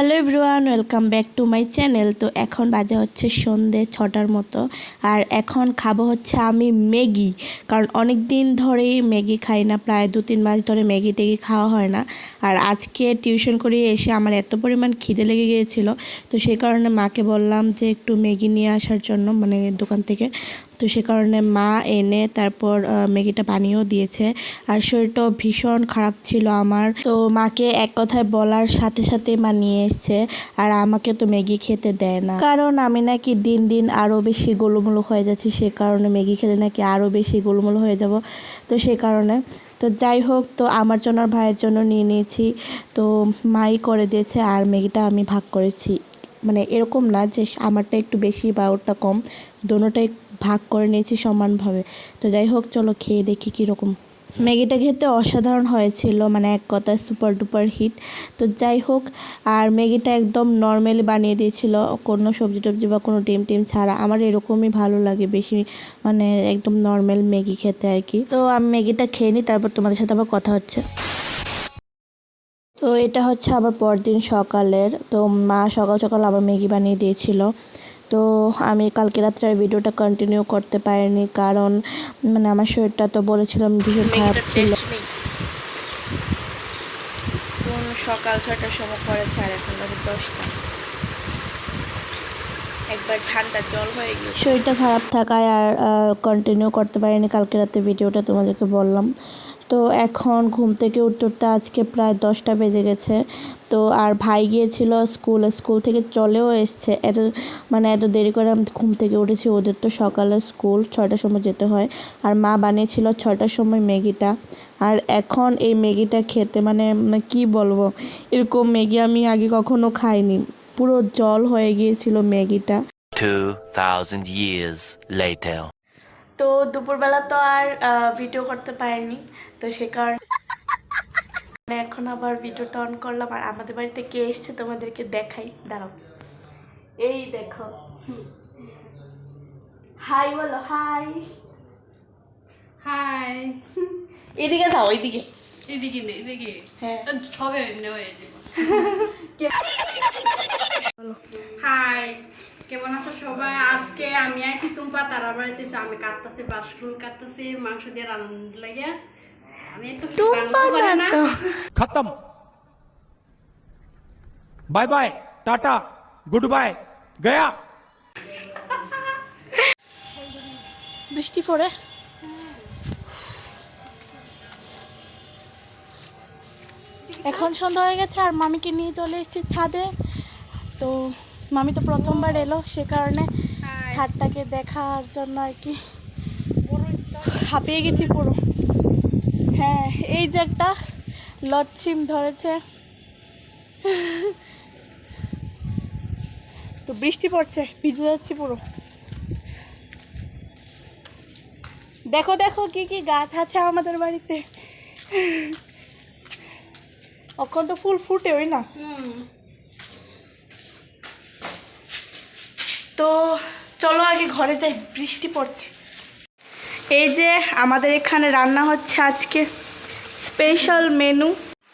Hello everyone, welcome back to my channel. তো এখন বাজে হচ্ছে সন্ধে ছটার মতো। আর এখন খাব হচ্ছে আমি ম্যাগি। কারণ অনেক দিন ধরেই ম্যাগি খাই না, প্রায় দু তিন মাস ধরে ম্যাগি টেগি খাওয়া হয় না। আর আজকে টিউশন করে এসে আমার এত পরিমাণ খিদে লেগে গিয়েছিল। তো সেই কারণে মাকে বললাম যে একটু ম্যাগি নিয়ে আসার জন্য মানে দোকান থেকে। তো সে কারণে মা এনে তারপর ম্যাগিটা বানিয়েও দিয়েছে। আর শরীরটাও ভীষণ খারাপ ছিল আমার। তো মাকে এক কথায় বলার সাথে সাথে মা নিয়ে এসছে আর আমাকে তো ম্যাগি খেতে দেয় না। কারণ আমি নাকি দিন দিন আরও বেশি গোলুমুলু হয়ে যাচ্ছি, সে কারণে ম্যাগি খেলে নাকি আরও বেশি গোলুমুলু হয়ে যাব। তো সে কারণে। তো যাই হোক, তো আমার জন্য আর ভাইয়ের জন্য নিয়ে নিয়েছি। তো মাই করে দিয়েছে, আর ম্যাগিটা আমি ভাগ করেছি। মানে এরকম না যে, আমারটা একটু বেশি বা ওরটা কম দোনোটাই ভাগ করে নিয়েছি সমানভাবে। তো যাই হোক, চলো খেয়ে দেখি কীরকম। ম্যাগিটা খেতে অসাধারণ হয়েছিল মানে এক কথায় সুপার ডুপার হিট তো যাই হোক, আর ম্যাগিটা একদম নর্মালি বানিয়ে দিয়েছিল, কোনো সবজি টবজি বা কোনো ডিম টিম ছাড়া। আমার এরকমই ভালো লাগে বেশি মানে একদম নর্মাল ম্যাগি খেতে আর কি। তো আমি ম্যাগিটা খেয়ে নিই, তারপর তোমাদের সাথে আবার কথা হচ্ছে। তো এটা হচ্ছে আবার পরদিন সকালের। তো মা সকাল সকাল আবার ম্যাগি বানিয়ে দিয়েছিল। তো আমি কালকে রাত্রে আর ভিডিওটা কন্টিনিউ করতে পারিনি কারণ মানে আমার শরীরটা তো বলেছিলাম ভীষণ খারাপ ছিল। সকাল ছটার সময় করেছে আর এখন বাজে দশটা। একবার ঠান্ডা জল হয়ে গিয়ে শরীরটা খারাপ থাকায় আর কন্টিনিউ করতে পারিনি কালকে রাতে ভিডিওটা তোমাদেরকে বললাম। তো এখন ঘুম থেকে উঠতে উঠতে আজকে প্রায় দশটা বেজে গেছে। তো আর ভাই গিয়েছিল স্কুল স্কুল থেকে চলেও এসছে। এত মানে এত দেরি করে আমি ঘুম থেকে উঠেছি ওদের তো সকালে স্কুল ছয়টার সময় যেতে হয়। আর মা বানিয়েছিল ছয়টার সময় ম্যাগিটা। আর এখন এই ম্যাগিটা খেতে মানে মানে কি বলব? এরকম ম্যাগি আমি আগে কখনো খাইনি। পুরো জল হয়ে গিয়েছিল ম্যাগিটা। 2,000 years later. তো দুপুরবেলা তো আর ভিডিও করতে পারিনি। তো সে কারণে এখন আবার ভিডিওটা অন করলাম। আর আমাদের বাড়িতে কে এসছে তোমাদেরকে দেখাই। দাঁড়াও। এই দেখো। হাই বলো। হাই হাই এদিকে যাও ওইদিকে এদিকে নে, এদিকে। হ্যাঁ। সবে এমনি হয়েছে। কেমন আছো সবাই? আজকে আমি আইছি তুমপা তারা বাড়িতে আমি কাটতেছি বাসরুম কাটতেছি মাংস দিয়ে রান্না লাগিয়া। আমি একটু খতম। Bye bye tata good bye Gaya. বৃষ্টি পড়ে। এখন সন্ধ্যা হয়ে গেছে আর মামিকে নিয়ে চলে এসেছি ছাদে। তো মামি তো প্রথমবার এলো সে কারণে ছাদটাকে দেখার জন্য আর কি। হাঁপিয়ে গেছি পুরো। হ্যাঁ এই যে একটা লচ্ছিম ধরেছে। তো বৃষ্টি পড়ছে ভিজে যাচ্ছি পুরো। দেখো দেখো কি কি গাছ আছে আমাদের বাড়িতে। এখন তো ফুল ফুটে ওই না আগে ঘরে যাই বৃষ্টি পড়ছে। এই যে আমাদের এখানে রান্না হচ্ছে আজকে। Special menu.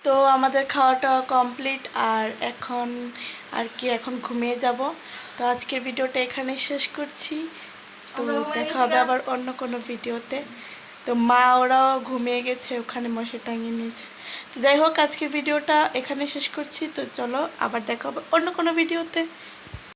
তো আমাদের খাওয়াটা কমপ্লিট আর এখন আর কি এখন ঘুমিয়ে যাব। তো আজকের ভিডিওটা এখানে শেষ করছি। তো দেখা হবে আবার অন্য কোনো ভিডিওতে। তো মা ওরাও ঘুমিয়ে গেছে ওখানে মশে টাঙিয়ে নিয়েছে। তো যাই হোক আজকের ভিডিওটা এখানে শেষ করছি। তো চলো আবার দেখা হবে অন্য কোনো ভিডিওতে।